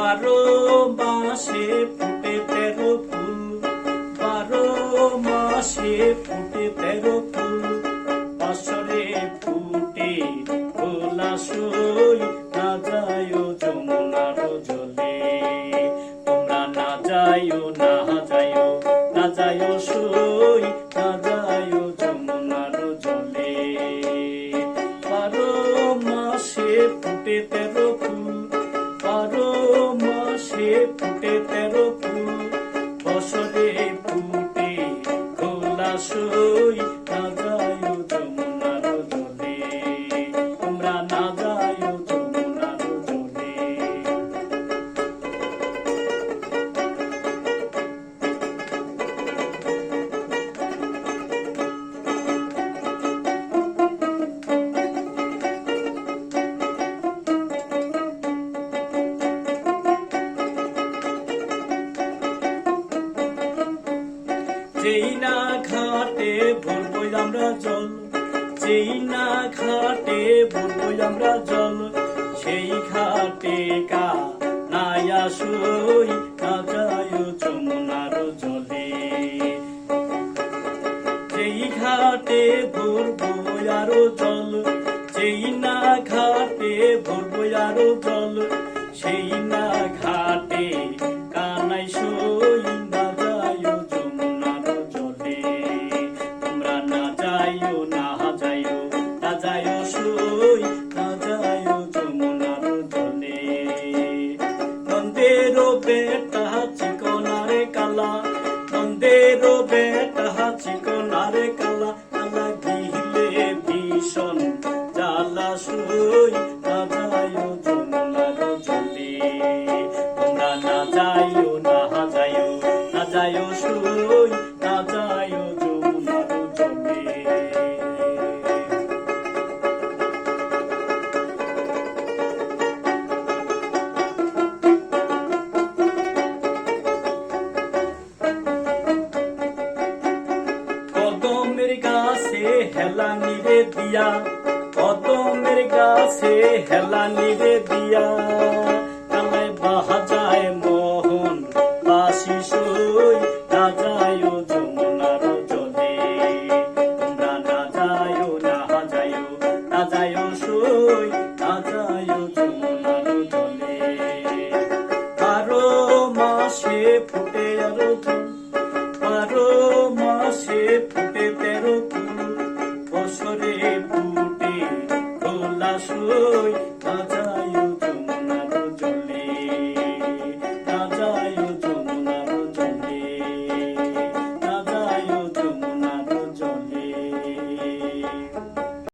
বারো মাসে ফুটে তেরো ফুল বারো মাসে ফুটে তেরো ফুল। বছরে ফুটে গোলা সই না যায় যমুনার জলে। তোমরা না যায় না ফুটে তেরো ফুল বছরে ফুটে গোলাশই যেই না ঘাটে ভরবই আমরা জল, যেই না ঘাটে ভরবই আমরা জল, সেই ঘাটে কা নাই আসই, না যায় যমুনার জলে। যেই ঘাটে ভরবো আরও জল, যেই না ঘাটে ভরবো আরও জল, সেই না যাইও যমুনার হেলা নিরে দিয়া কদমের গাছে হেলা নিরে তা যায়